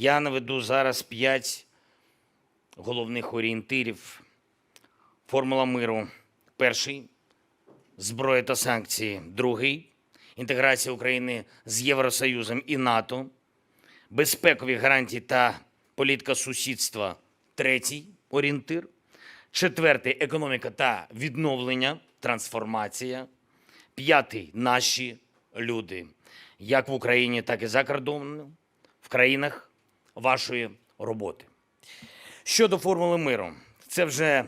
Я наведу зараз п'ять головних орієнтирів. Формула миру. Перший зброя та санкції. Другий інтеграція України з Євросоюзом і НАТО. Безпекові гарантії та політика сусідства. Третій орієнтир. Четвертий економіка та відновлення, трансформація. П'ятий наші люди, як в Україні, так і за кордоном, в країнах вашої роботи. Щодо формули миру, це вже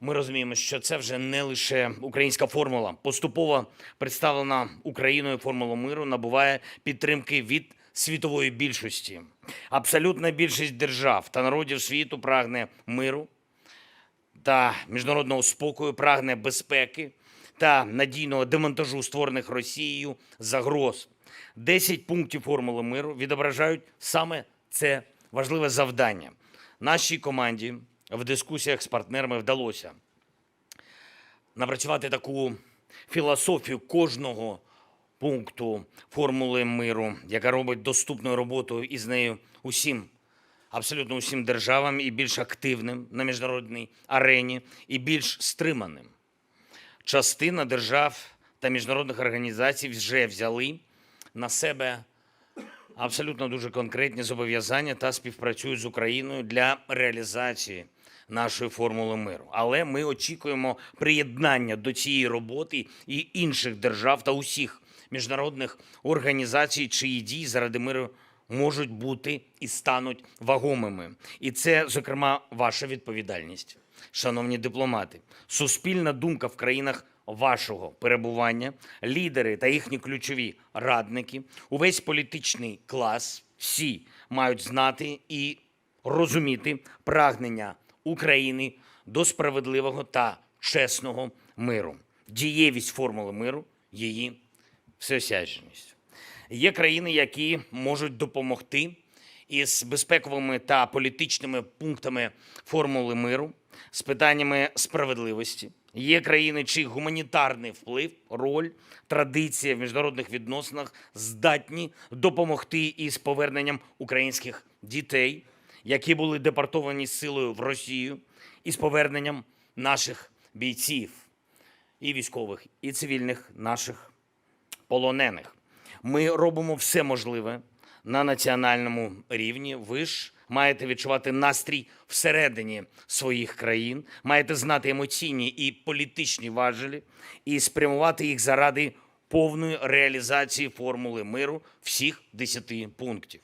ми розуміємо, що це вже не лише українська формула. Поступово представлена Україною формула миру набуває підтримки від світової більшості. Абсолютна більшість держав та народів світу прагне миру та міжнародного спокою, прагне безпеки та надійного демонтажу створених Росією загроз. Десять пунктів формули миру відображають саме це важливе завдання. Нашій команді в дискусіях з партнерами вдалося напрацювати таку філософію кожного пункту формули миру, яка робить доступною роботу із нею усім, абсолютно усім державам і більш активним на міжнародній арені, і більш стриманим. Частина держав та міжнародних організацій вже взяли на себе абсолютно дуже конкретні зобов'язання та співпрацюють з Україною для реалізації нашої формули миру. Але ми очікуємо приєднання до цієї роботи і інших держав та усіх міжнародних організацій, чиї дії заради миру можуть бути і стануть вагомими. І це, зокрема, ваша відповідальність, шановні дипломати. Суспільна думка в країнах вашого перебування, лідери та їхні ключові радники, увесь політичний клас, всі мають знати і розуміти прагнення України до справедливого та чесного миру, дієвість формули миру, її всеосяжність. Є країни, які можуть допомогти із безпековими та політичними пунктами формули миру, з питаннями справедливості. Є країни, чий гуманітарний вплив, роль, традиція в міжнародних відносинах здатні допомогти із поверненням українських дітей, які були депортовані силою в Росію, і з поверненням наших бійців, і військових, і цивільних наших полонених. Ми робимо все можливе на національному рівні. Ви ж маєте відчувати настрій всередині своїх країн, маєте знати емоційні і політичні важелі і спрямувати їх заради повної реалізації формули миру всіх 10 пунктів.